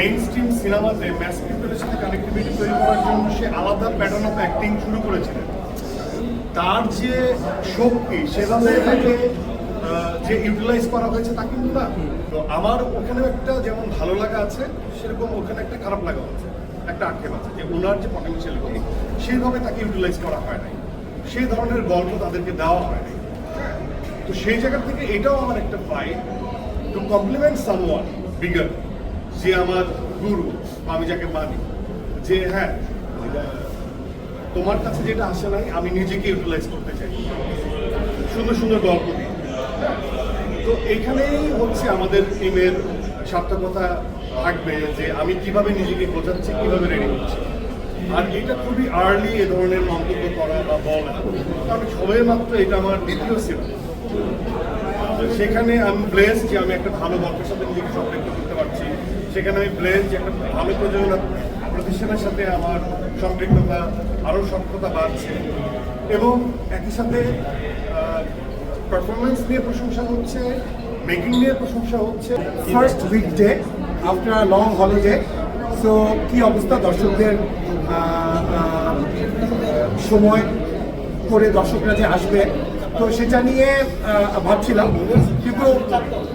Main stream সিনেমাতে mass পিপলের সাথে কানেক্টিভিটি তৈরি করার জন্য সে আলাদা প্যাটার্ন অফ অ্যাক্টিং শুরু করেছিলেন। তার যে শক্তি, সেভাবে তাকে যে ইউটিলাইজ করা হয়েছে তা কিন্তু না। তো আমার ওখানে একটা যেমন ভালো লাগা আছে, সেরকম ওখানে একটা খারাপ লাগা আছে, একটা আক্ষেপ আছে যে ওনার যে পটেনশিয়ালিটি সেইভাবে তাকে ইউটিলাইজ করা হয় নাই। সেই ধরনের গল্প তাদেরকে দেওয়া হয় নাই। তো সেই জায়গা থেকে এটাও আমার একটা fight to compliment someone bigger যে আমার গুরু, আমি যাকে মানি। যে হ্যাঁ তোমার কাছে যেটা আসে নাই, আমি নিজেকে ইউটিলাইজ করতে চাই। সুন্দর সুন্দর গল্প দিয়ে। তো এখানেই হচ্ছে আমাদের টিমের সার্থকতা থাকবে যে, আমি কীভাবে নিজেকে বোঝাচ্ছি কীভাবে রেডি করছি। আর এটা খুবই আর্লি এ ধরনের মন্তব্য করা বা বলা। কারণ সবাই মাত্র এটা আমার দ্বিতীয় সিনেমা সেখানে আমি ব্লেস যে, আমি একটা ভালো গল্পের সাথে নিজেকে সম্পৃক্ত করতে পারছি। সেখানে আমি ব্লেস যে একটা ভালো প্রযোজনা প্রতিষ্ঠানের সাথে আমার সম্পৃক্ততা, আরও সক্ষতা বাড়ছে। এবং একই সাথে পারফরমেন্স নিয়ে প্রশংসা হচ্ছে মেকিং নিয়ে প্রশংসা হচ্ছে। First weekday after a long holiday so কি অবস্থা দর্শকদের সময় করে দর্শকরা যে আসবে? তো সেটা নিয়ে ভাবছিলাম, কিন্তু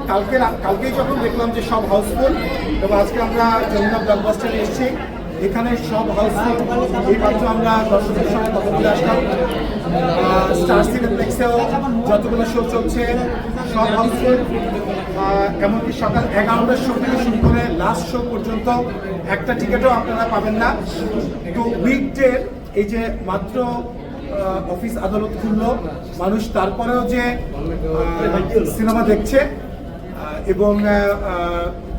কালকে কালকেই যখন দেখলাম যে সব হাউসফুল এবং আজকে আমরা যমুনা ব্লকবাস্টারে এসেছি, এখানে সব হাউসফুল এই মাত্র আমরা দর্শকদের সঙ্গে কথা বলে আসলাম। স্টার সিনেপ্লেক্সেও যতগুলো শো চলছে, সব হাউসফুল এমনকি সকাল এগারোটার শো থেকে শুরু করে লাস্ট শো পর্যন্ত একটা টিকিটও আপনারা পাবেন না। তো উইকডের এই যে মাত্র অফিস আদালত খুললো, মানুষ তারপরেও যে সিনেমা দেখছে এবং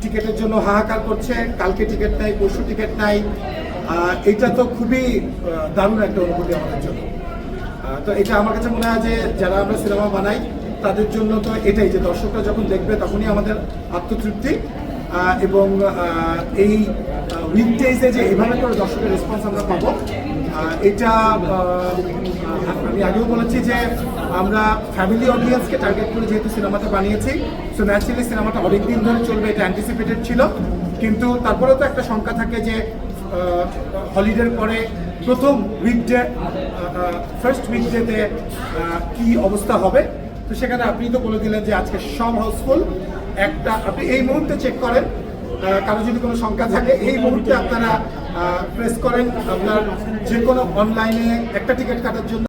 টিকিটের জন্য হাহাকার করছে। কালকে টিকিট নাই, পরশু টিকিট নাই। এটা তো খুবই দারুণ একটা অনুভূতি আমাদের জন্য। তো এটা আমার কাছে মনে হয় যে, যারা আমরা সিনেমা বানাই, তাদের জন্য তো এটাই যে দর্শকরা যখন দেখবে, তখনই আমাদের আত্মতৃপ্তি। এবং এই উইকডেজে যে এভাবে করে দর্শকের রেসপন্স আমরা পাবো এটা আমি আগেও বলেছি যে আমরা ফ্যামিলি অডিয়েন্সকে টার্গেট করে যেহেতু সিনেমাটা বানিয়েছি সো ন্যাচারালি সিনেমাটা অনেক দিন ধরে চলবে, এটা অ্যান্টিসিপেটেড ছিল। কিন্তু তারপরেও তো একটা শঙ্কা থাকে যে হলিডের পরে প্রথম উইকডে ফার্স্ট উইকডেতে কি অবস্থা হবে? তো সেখানে আপনি তো বলে দিলেন যে আজকে সব হাউসফুল একটা, আপনি এই মুহূর্তে চেক করেন কারও যদি কোনো সংখ্যা থাকে, এই মুহূর্তে আপনারা প্রেস করেন, আপনার যে কোনো অনলাইনে একটা টিকিট কাটার জন্য।